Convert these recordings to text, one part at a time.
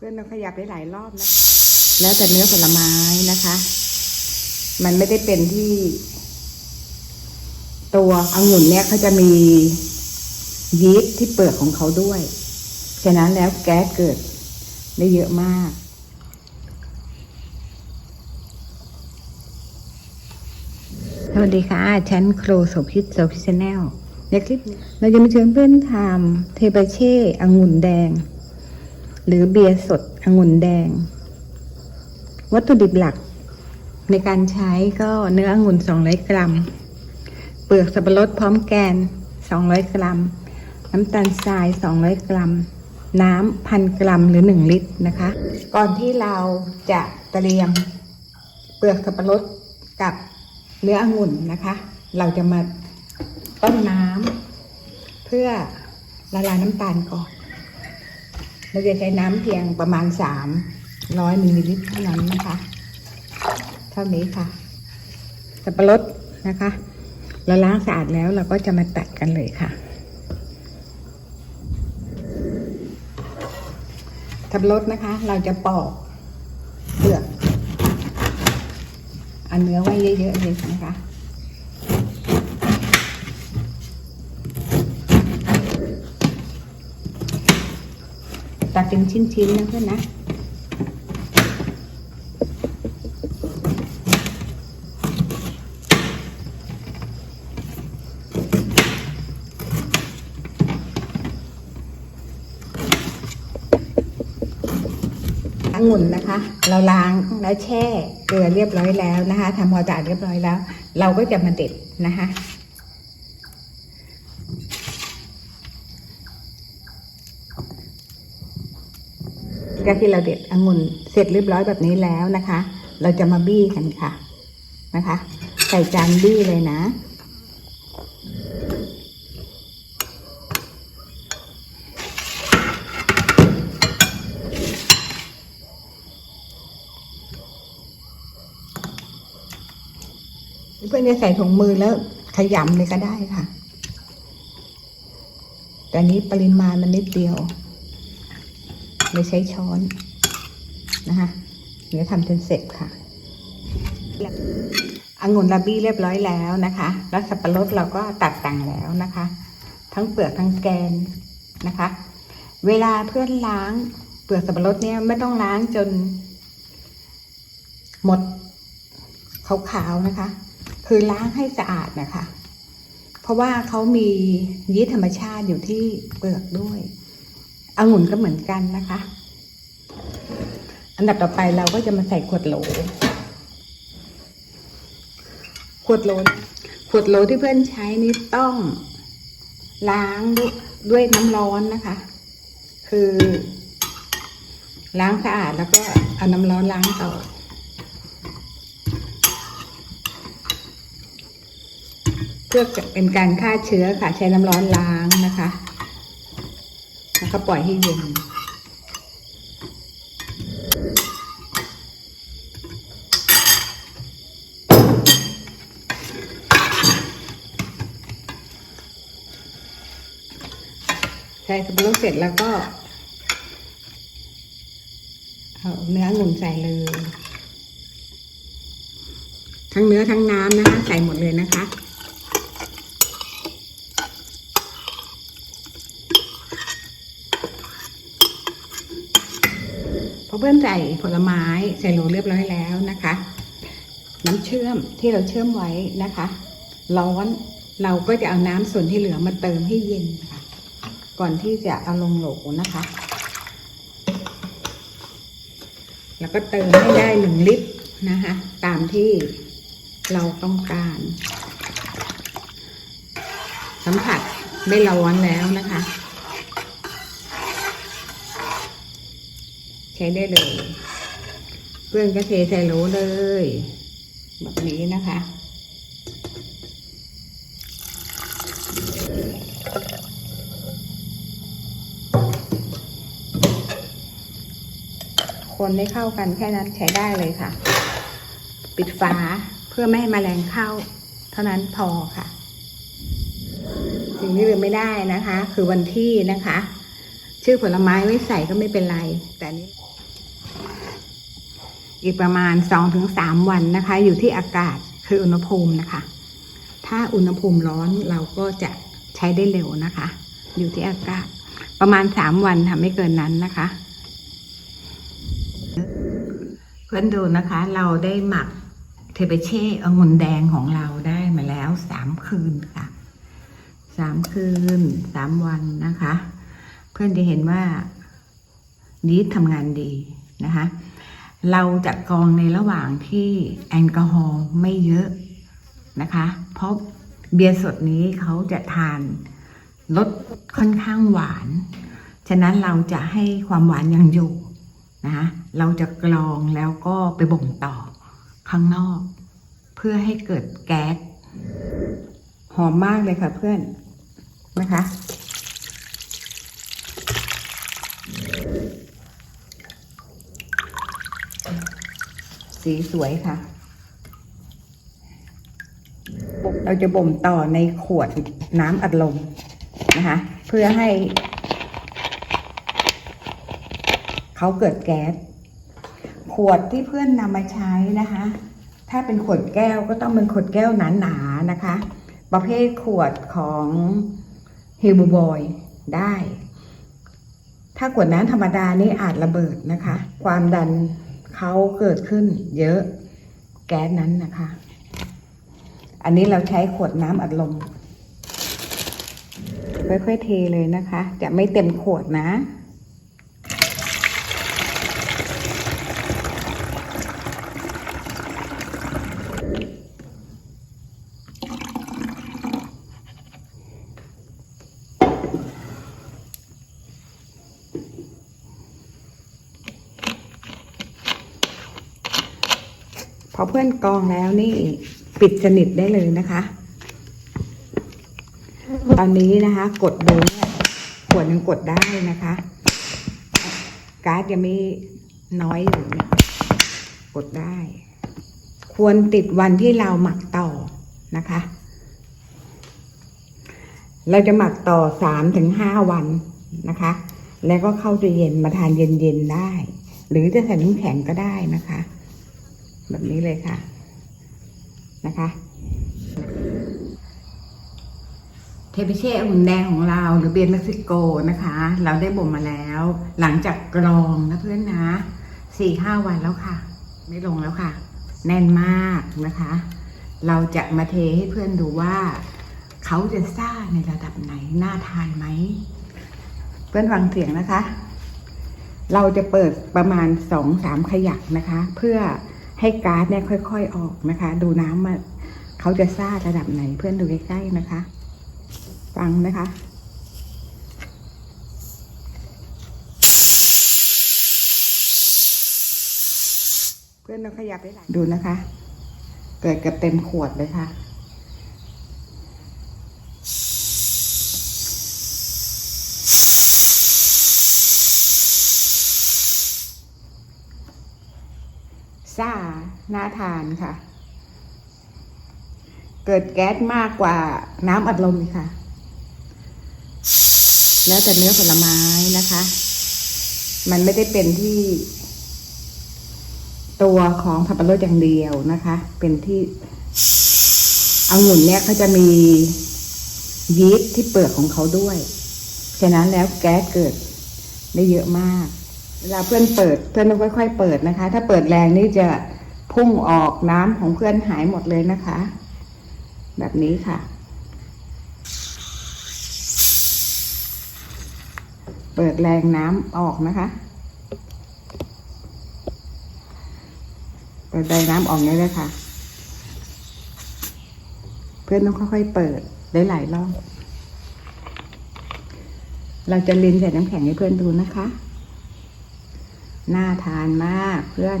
เพื่อนเราขยับได้หลายรอบนะแล้วแต่เนื้อผลไม้นะคะ มันไม่ได้เป็นที่ ตัวองุ่นเนี่ยเขาจะมียีสต์ที่เปลือกของเขาด้วยฉะนั้นแล้วแก๊สเกิดได้เยอะมากสวัสดีค่ะฉันโครโสพิษโสพิชแนลในคลิปเราจะมาเชิญเพื่อนทำเทปาเช่องุ่นแดง หรือเบียร์สดองุ่นแดง วัตถุดิบหลัก ในการใช้ก็เนื้อองุ่น 200 กรัม เปลือกสับปะรดพร้อมแกน 200 กรัม น้ำตาลทราย 200 กรัม น้ำพันกรัมหรือ 1 ลิตรนะคะ ก่อนที่เราจะเตรียม เปลือกสับปะรดกับเนื้อองุ่นนะคะ เราจะมาต้มน้ำเพื่อละลายน้ำตาลก่อน เราจะใช้น้ำเพียงประมาณ300มิลลิลิตรเท่านั้นนะคะ เท่านี้ค่ะ สับปะรดนะคะ เราล้างสะอาดแล้วเราก็จะมาตัดกันเลยค่ะ สับปะรดนะคะ เราจะปอกเปลือก อันเนื้อไว้เยอะๆเลยนะคะ เป็นชิ้นๆนะเพื่อนนะองุ่นนะคะ เราล้างแล้วแช่เกลือเรียบร้อยแล้วนะคะทำความสะอาดเรียบร้อยแล้ว เราก็จะมาเด็ดนะคะ ก็ที่เราเด็ดองุ่นเสร็จเรียบร้อยแบบนี้แล้วนะคะ เราจะมาบี้กันค่ะนะคะ ใส่จานบี้เลยนะ เพื่อนจะใส่ถุงมือแล้วขยำเลยก็ได้ค่ะ แต่นี้ปริมาณมันนิดเดียว เลยใช้ช้อนนะคะเดี๋ยวทำจนเสร็จค่ะองุ่นลาบี้เรียบร้อยแล้วนะคะ แล้วสับปะรดเราก็ตัดแต่งแล้วนะคะ ทั้งเปลือกทั้งแกนนะคะ เวลาเพื่อนล้างเปลือกสับปะรดเนี่ยไม่ต้องล้างจน หมดขาวๆนะคะ คือล้างให้สะอาดนะคะ เพราะว่าเขามียีสต์ธรรมชาติอยู่ที่เปลือกด้วย องุ่นก็เหมือนกันนะคะ อันดับต่อไปเราก็จะมาใส่ขวดโหล ขวดโหล ขวดโหลที่เพื่อนใช้นี้ต้องล้างด้วยด้วยน้ำร้อนนะคะ คือ ล้างสะอาดแล้วก็เอาน้ำร้อนล้างต่อเพื่อเป็นการฆ่าเชื้อค่ะ ใช้น้ำร้อนล้างนะคะ แล้วก็ปล่อยให้เย็น ใช้สับปะรดเสร็จแล้วก็เอาเนื้อองุ่นใส่เลย ทั้งเนื้อทั้งน้ำนะคะ ใส่หมดเลยนะคะ พอเพื่อนใส่ผลไม้ใส่โหลเรียบร้อยแล้วนะคะ น้ำเชื่อมที่เราเชื่อมไว้นะคะ ร้อนเราก็จะเอาน้ำส่วนที่เหลือมาเติมให้เย็นค่ะ ก่อนที่จะเอาลงโหลนะคะ แล้วก็เติมให้ได้หนึ่งลิตรนะคะ ตามที่เราต้องการ สัมผัสไม่ร้อนแล้วนะคะ ใช้ได้เลย เพื่อนก็เทใส่โหลเลย แบบนี้นะคะคนให้เข้ากันแค่นั้นใช้ได้เลยค่ะ ปิดฝาเพื่อไม่ให้แมลงเข้า เท่านั้นพอค่ะ สิ่งที่ลืมไม่ได้นะคะ คือวันที่นะคะ ชื่อผลไม้ไม่ใส่ก็ไม่เป็นไร แต่นี้ อีกประมาณสองถึงสามวันนะคะ อยู่ที่อากาศคืออุณหภูมินะคะ ถ้าอุณหภูมิร้อนเราก็จะใช้ได้เร็วนะคะ อยู่ที่อากาศประมาณสามวันค่ะไม่เกินนั้นนะคะ เพื่อนดูนะคะเราได้หมักเทเปเช่องุ่นแดงของเราได้มาแล้วสามคืนค่ะสามคืนสามวันนะคะ เพื่อนจะเห็นว่ายีสต์ทำงานดีนะคะ เราจะกรองในระหว่างที่แอลกอฮอล์ไม่เยอะนะคะ เพราะเบียร์สดนี้เขาจะทานรสค่อนข้างหวาน ฉะนั้นเราจะให้ความหวานยังอยู่นะคะเราจะกรองแล้วก็ไปบ่มต่อข้างนอก เพื่อให้เกิดแก๊สหอมมากเลยค่ะเพื่อนนะคะ สีสวยค่ะ เราจะบ่มต่อในขวดน้ำอัดลมนะคะ เพื่อให้ เขาเกิดแก๊ส ขวดที่เพื่อนนำมาใช้นะคะ ถ้าเป็นขวดแก้วก็ต้องเป็นขวดแก้วหนาๆนะคะ ประเภทขวดของฮิลบอยได้ถ้าขวดน้ำธรรมดานี่อาจระเบิดนะคะ ความดัน เขาเกิดขึ้นเยอะแก๊สนั้นนะคะ อันนี้เราใช้ขวดน้ำอัดลมค่อยๆเทเลยนะคะ จะไม่เต็มขวดนะ อเพื่อนกองแล้วนี่ปิดสนิทได้เลยนะคะ ตอนนี้นะคะ กดดูเนี่ยขวดยังกดได้นะคะ การ์ดยังไม่น้อยอยู่เนี่ยกดได้ ควรติดวันที่เราหมักต่อนะคะ เราจะหมักต่อสามถึงห้าวันนะคะ แล้วก็เข้าตู้เย็นมาทานเย็นๆได้ หรือจะใส่น้ำแข็งก็ได้นะคะ แบบนี้เลยค่ะ นะคะ เทปิเช่อุ่นแดงของเราหรือเบียร์เม็กซิโกนะคะ เราได้บ่มมาแล้ว หลังจากกรองนะเพื่อนนะสี่ห้าวันแล้วค่ะ ไม่ลงแล้วค่ะ แน่นมากนะคะ เราจะมาเทให้เพื่อนดูว่า เขาจะซ่าในระดับไหน น่าทานไหม เพื่อนฟังเสียงนะคะ เราจะเปิดประมาณสองสามขยักนะคะ เพื่อ ให้ก๊าซเนี่ยค่อย ๆออกนะคะ ดูน้ำมาเขาจะซ่าระดับไหนเพื่อนดูใกล้ๆนะคะ ฟังนะคะเพื่อนเราขยับได้หลายดูนะคะ เกิดกับเต็มขวดเลยค่ะ ซ่าน่าทานค่ะ เกิดแก๊สมากกว่าน้ำอัดลมค่ะ แล้วแต่เนื้อผลไม้นะคะ มันไม่ได้เป็นที่ ตัวของสับปะรดอย่างเดียวนะคะ เป็นที่องุ่นเนี่ยเขาจะมียีสต์ที่เปลือกของเขาด้วย ฉะนั้นแล้วแก๊สเกิดได้เยอะมาก เวลาเพื่อนเปิดเพื่อนต้องค่อยๆ เปิดนะคะ ถ้าเปิดแรงนี่จะพุ่งออกน้ำของเพื่อนหายหมดเลยนะคะ แบบนี้ค่ะ เปิดแรงน้ำออกนะคะ เปิดแรงน้ำออกนี้เลยค่ะ เพื่อนต้องค่อยๆเปิดได้หลายรอบเราจะลินใส่น้ำแข็งให้เพื่อนดูนะคะ น่าทานมากเพื่อน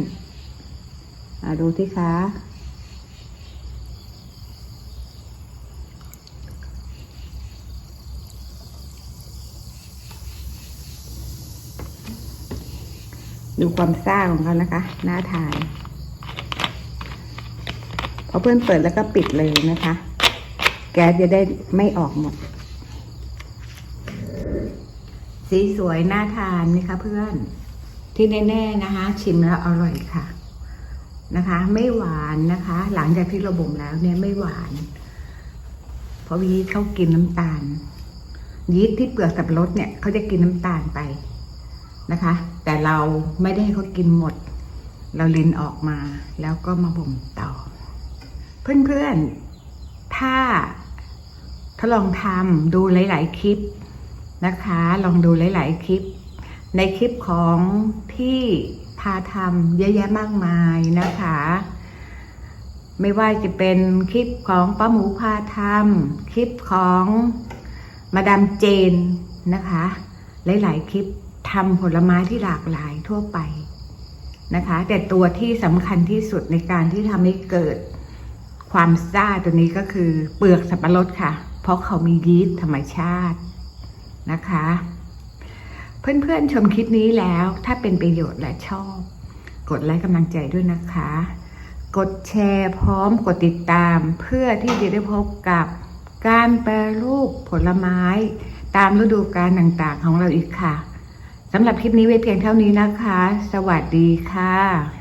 อดูที่คะดูความซ่าของเขานะคะน่าทานพอเพื่อนเปิดแล้วก็ปิดเลยนะคะ แก๊สจะได้ไม่ออกหมด สีสวยน่าทานไหมคะเพื่อน ที่แน่ๆนะคะ ชิมแล้วอร่อยค่ะนะคะ ไม่หวานนะคะ หลังจากที่เราบ่มแล้วเนี่ยไม่หวาน เพราะยีเขากินน้ำตาล ยีสต์ที่เปลือกสับปะรดเนี่ยเขาจะกินน้ำตาลไปนะคะ แต่เราไม่ได้ให้เขากินหมด เราลินออกมาแล้วก็มาบ่มต่อ เพื่อนๆ ถ้าถ้าลองทำดูหลาย ๆ คลิปนะคะ ลองดูหลาย ๆ คลิป ในคลิปของที่พาทำเยอะแยะมากมายนะคะ ไม่ว่าจะเป็นคลิปของป้าหมูพาทำคลิปของมาดามเจนนะคะ หลาย ๆ คลิปทำผลไม้ที่หลากหลายทั่วไปนะคะ แต่ตัวที่สำคัญที่สุดในการที่ทำให้เกิดความซ่าตัวนี้ก็คือเปลือกสับปะรดค่ะ เพราะเขามียีสต์ธรรมชาตินะคะ เพื่อนๆชมคลิปนี้แล้ว ถ้าเป็นประโยชน์และชอบ กดไลค์กำลังใจด้วยนะคะ กดแชร์พร้อมกดติดตามเพื่อที่จะได้พบกับการแปรรูปผลไม้ตามฤดูกาลต่างๆของเราอีกค่ะสำหรับคลิปนี้ไว้เพียงเท่านี้นะคะ สวัสดีค่ะ